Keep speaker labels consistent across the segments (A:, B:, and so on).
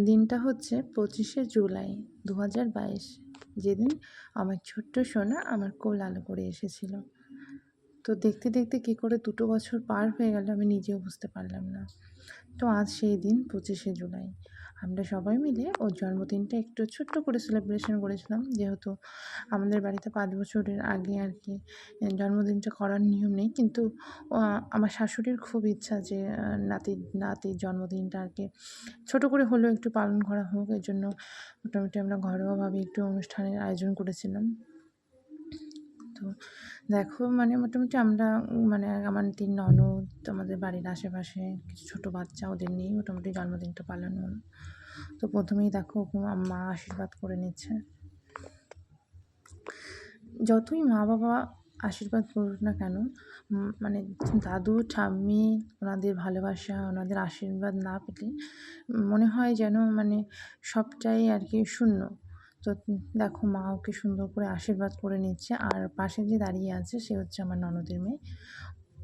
A: দিনটা হচ্ছে পঁচিশে জুলাই দু হাজার বাইশ। যেদিন আমার ছোট্ট সোনা আমার কোল আলো করে এসেছিল। তো দেখতে দেখতে কী করে দুটো বছর পার হয়ে গেল আমি নিজেও বুঝতে পারলাম না। তো আজ সেই দিন পঁচিশে জুলাই। আমরা সবাই মিলে ওর জন্মদিনটা একটু ছোট্ট করে সেলিব্রেশন করেছিলাম। যেহেতু আমাদের বাড়িতে পাঁচ বছরের আগে আর কি জন্মদিনটা করার নিয়ম নেই। কিন্তু আমার শাশুড়ির খুব ইচ্ছা যে নাতি নাতির জন্মদিনটা আর কি ছোটো করে হলেও একটু পালন করা হোক। এর জন্য মোটামুটি আমরা ঘরোয়াভাবে একটু অনুষ্ঠানের আয়োজন করেছিলাম। তো দেখো মানে মোটামুটি আমরা মানে আমার তিন ননদ, আমাদের বাড়ির আশেপাশে কিছু ছোটো বাচ্চা ওদের নিয়েই মোটামুটি জন্মদিনটা পালন হলো। তো প্রথমেই দেখো মা আশীর্বাদ করে নিচ্ছে। যতই মা বাবা আশীর্বাদ করুক না কেন মানে দাদু, ঠাম্মি, ওনাদের ভালোবাসা, ওনাদের আশীর্বাদ না পেলে মনে হয় যেন মানে সবটাই আর কি শূন্য। তো দেখো মা ওকে সুন্দর করে আশীর্বাদ করে নিচ্ছে। আর পাশে যে দাঁড়িয়ে আছে সে হচ্ছে আমার ননদের মেয়ে।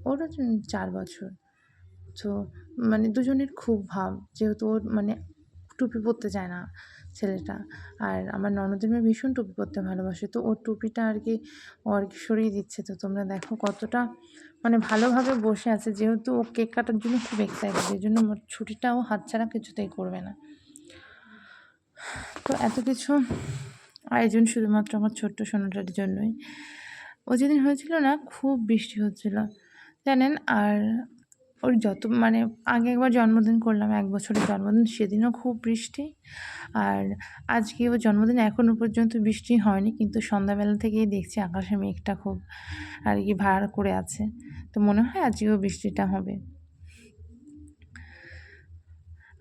A: ওরও চার বছর। তো মানে দুজনের খুব ভাব, যেহেতু ওর মানে টুপি পরতে চায় না ছেলেটা। আর আমার ননদের মেয়ে ভীষণ টুপি পরতে ভালোবাসে। তো ওর টুপিটা আর কি ও আর কি সরিয়ে দিচ্ছে। তো তোমরা দেখো কতটা মানে ভালোভাবে বসে আছে। যেহেতু ও কেক কাটার জন্য খুব এক্সাইটেড এই জন্য ছুটিটা ও হাতছাড়া কিছুতেই করবে না। তো এত কিছু আয়োজন শুধুমাত্র আমার ছোট্ট সোনাটার জন্যই। ও যেদিন হয়েছিল না, খুব বৃষ্টি হচ্ছিল, জানেন? আর ওর যত মানে আগে একবার জন্মদিন করলাম, এক বছরের জন্মদিন, সেদিনও খুব বৃষ্টি। আর আজকে ওর জন্মদিন এখনও পর্যন্ত বৃষ্টি হয়নি, কিন্তু সন্ধ্যাবেলা থেকেই দেখছি আকাশে মেঘটা খুব আর কি ভাড় করে আছে। তো মনে হয় আজকেও বৃষ্টিটা হবে।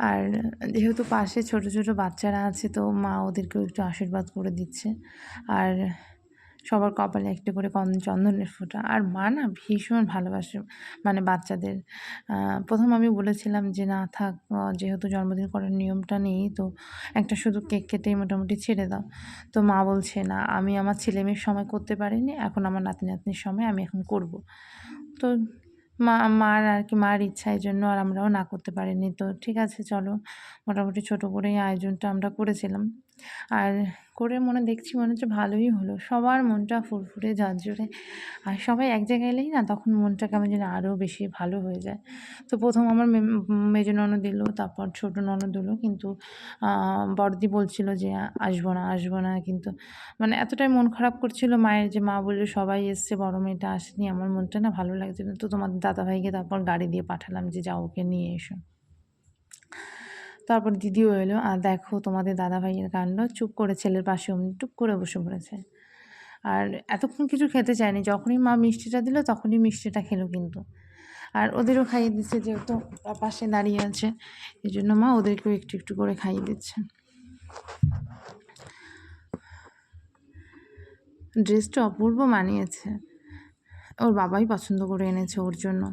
A: আর যেহেতু পাশে ছোট ছোট বাচ্চারা আছে, তো মা ওদেরকেও একটু আশীর্বাদ করে দিচ্ছে। আর সবার কপালে একটা করে চন্দনের ফোঁটা। আর মা না ভীষণ ভালোবাসে মানে বাচ্চাদের। প্রথম আমি বলেছিলাম যে, না থাক যেহেতু জন্মদিন করার নিয়মটা নেই, তো একটা শুধু কেক কেটেই মোটামুটি ছেড়ে দাও। তো মা বলছে, না, আমি আমার ছেলে মেয়ের সময় করতে পারিনি, এখন আমার নাতি নাতনির সময় আমি এখন করব। তো মা, মার আর কি, মার ইচ্ছা এই জন্য আর আমরাও না করতে পারিনি। তো ঠিক আছে, চলো। মোটামুটি ছোটো করেই আয়োজনটা আমরা করেছিলাম। আর করে মনে দেখছি মনে হচ্ছে ভালোই হলো। সবার মনটা ফুরফুরে, ঝরঝরে। আর সবাই এক জায়গায় এলেই না তখন মনটা কেমন যেন আরও বেশি ভালো হয়ে যায়। তো প্রথম আমার মেজো ননদ দিল তারপর ছোটো ননদ দিল কিন্তু বড়দি বলছিল যে, আসব না আসব না। কিন্তু মানে এতটাই মন খারাপ করছিল মায়ের যে, মা বলল সবাই এসছে, বড় মেয়েটা আসেনি। আমার মনটা না ভালো লাগছে তো তোমার দাদাভাইকে তারপর গাড়ি দিয়ে পাঠালাম যে, যাও ওকে নিয়ে এসো। তারপর দিদিও এলো আর দেখো তোমাদের দাদা ভাইয়ের কাণ্ড, চুপ করে ছেলের পাশে অমনি টুপ করে বসে পড়েছে। আর এতক্ষণ কিছু খেতে চায়নি, যখনই মা মিষ্টিটা দিল তখনই মিষ্টিটা খেলো কিন্তু। আর ওদেরও খাইয়ে দিচ্ছে যেহেতু পাশে দাঁড়িয়ে আছে, এই জন্য মা ওদেরকেও একটু একটু করে খাইয়ে দিচ্ছে। ড্রেসটা অপূর্ব মানিয়েছে। ওর বাবাই পছন্দ করে এনেছে ওর জন্য।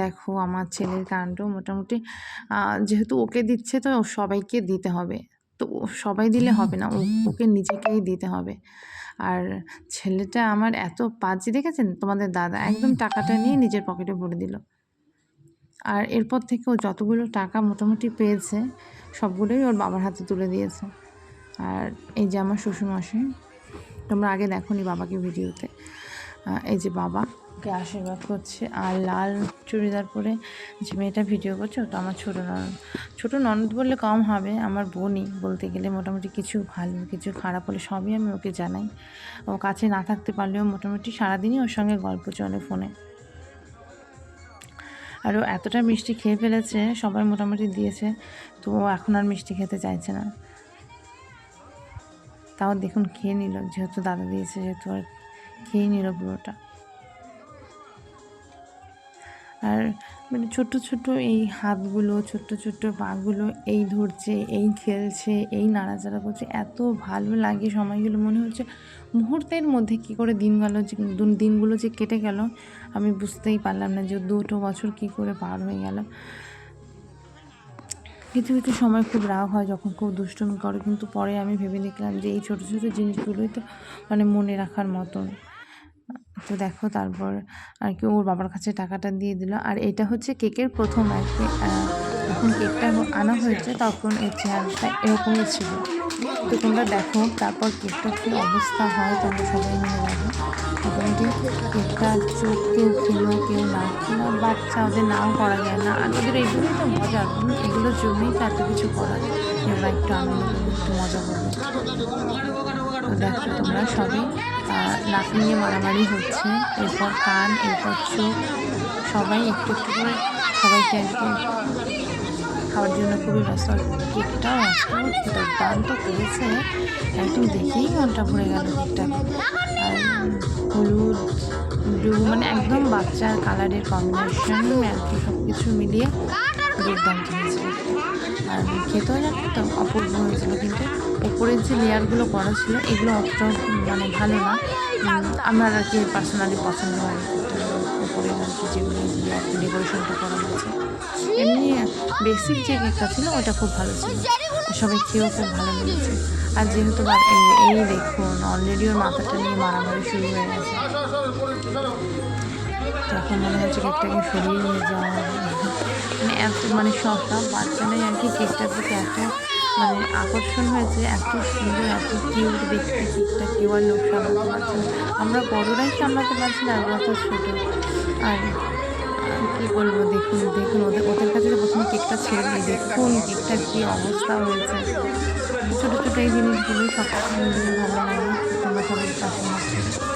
A: দেখো আমার ছেলের কাণ্ড মোটামুটি যেহেতু ওকে দিচ্ছে তো সবাইকে দিতে হবে। তো সবাই দিলে হবে না ওকে নিজেকেই দিতে হবে। আর ছেলেটা আমার এত পাজি দেখেছেন? তোমাদের দাদা একদম টাকাটা নিয়ে নিজের পকেটে ভরে দিল। আর এরপর থেকে ও যতগুলো টাকা মোটামুটি পেয়েছে সবগুলোই ওর বাবার হাতে তুলে দিয়েছে। আর এই যে আমার শ্বশুরমশাই তোমরা আগে দেখো নি বাবাকে ভিডিওতে এই যে বাবা। ওকে আশীর্বাদ করছে? আর লাল চুড়িদার পরে যে মেয়েটা ভিডিও করছে ওটা আমার ছোটো ননদ। ছোটো ননদ বললে কম হবে, আমার বোনই বলতে গেলে মোটামুটি কিছু ভালো, কিছু খারাপ হলে সবই আমি ওকে জানাই। ও কাছে না থাকতে পারলেও মোটামুটি সারাদিনই ওর সঙ্গে গল্প চলে ফোনে। আর ও এতটা মিষ্টি খেয়ে ফেলেছে, সবাই মোটামুটি দিয়েছে, তো ও এখন আর মিষ্টি খেতে চাইছে না। তাও দেখুন, খেয়ে নিল, যেহেতু দাদা দিয়েছে যেহেতু আর খেয়ে নিল পুরোটা। আর মানে ছোট্ট ছোট্ট এই হাতগুলো ছোট্ট ছোট্ট পাগুলো এই ধরছে, এই খেলছে, এই নাড়াচাড়া করছে। এত ভালো লাগে সময়গুলো। মনে হচ্ছে মুহূর্তের মধ্যে কী করে দিন গেল যে দিনগুলো যে কেটে গেল, আমি বুঝতেই পারলাম না যে দুটো বছর কী করে পার হয়ে গেল। কিছু কিছু সময় খুব রাগ হয় যখন খুব দুষ্টুমি করে, কিন্তু পরে আমি ভেবে দেখলাম যে এই ছোটো ছোটো জিনিসগুলোই তো মানে মনে রাখার মতন। তো দেখো তারপর আর কি ওর বাবার কাছে টাকাটা দিয়ে দিল। আর এটা হচ্ছে কেকের প্রথম আর কি যখন কেকটা আনা হয়েছে তখন এর চেহারাটা এরকমই ছিল। তো তোমরা দেখো তারপর কেকটা কী অবস্থা হয় তোমরা সবাই মিলে দেখো। মোটামুটি কেকটা চোখ কেউ খেলো কেউ না খেলো বাচ্চা ওদের নাও করা যায় না। আর ওদের এইগুলোই তো মজা উম, এগুলোর জন্যই তো এত কিছু করা যায়। একটু আনন্দ একটু মজা করবে। তো দেখো তোমরা সবই লাফি নিয়ে মারামারি হচ্ছে। এরপর কান, এরপর চোখ, সবাই একটু একটু করে সবাইকে আর কি খাওয়ার জন্য খুবই ব্যস্ত। আর কেকটাও এত দুর্দান্ত করেছে একদম দেখেই মনটা ভরে গেল কেকটা। আর হলুদ, ব্লু মানে একদম বাচ্চার কালারের কম্বিনেশন কি সব কিছু মিলিয়ে দুর্দান্ত হয়েছে আর খেতেও জানো তো অপূর্ব হয়েছিল কিন্তু। ওপরের যে লেয়ারগুলো করা ছিল, এগুলো অতটা মানে ভালো না। আমার আর কি পার্সোনালি পছন্দ হয় ওপরে আর কি যেগুলো ডেকোরেশনটা করা হয়েছে। এমনি বেসিক যে কেকটা ছিল, ওটা খুব ভালো ছিল। সবাই খেয়েও খুব ভালো লেগেছে। আর যেহেতু এই দেখুন অলরেডি ওর মাথাটা নিয়ে মারামারি শুরু হয়ে গেছে। তখন মনে হচ্ছে কেকটাকে সরিয়ে নিয়ে যাওয়া মানে এত মানে সব বাচ্চারাই আর কি কেকটার প্রতি এত মানে আকর্ষণ হয়েছে এত সুন্দর, এত কিউট দেখতে কেকটা কেউ আর লোক সামলাতে পারছে আমরা বড়রাই সামলাতে পারছি না ওরা তো ছোটো। আর কী বলব, দেখুন দেখুন, ওদের ওদের কাছে তো প্রথমে কেকটা ছেড়ে দিই, দেখুন কেকটার কী অবস্থা হয়েছে। ছোটো ছোটো এই জিনিসগুলোই সব ভালো লাগে, তোমরা সবাই পাশে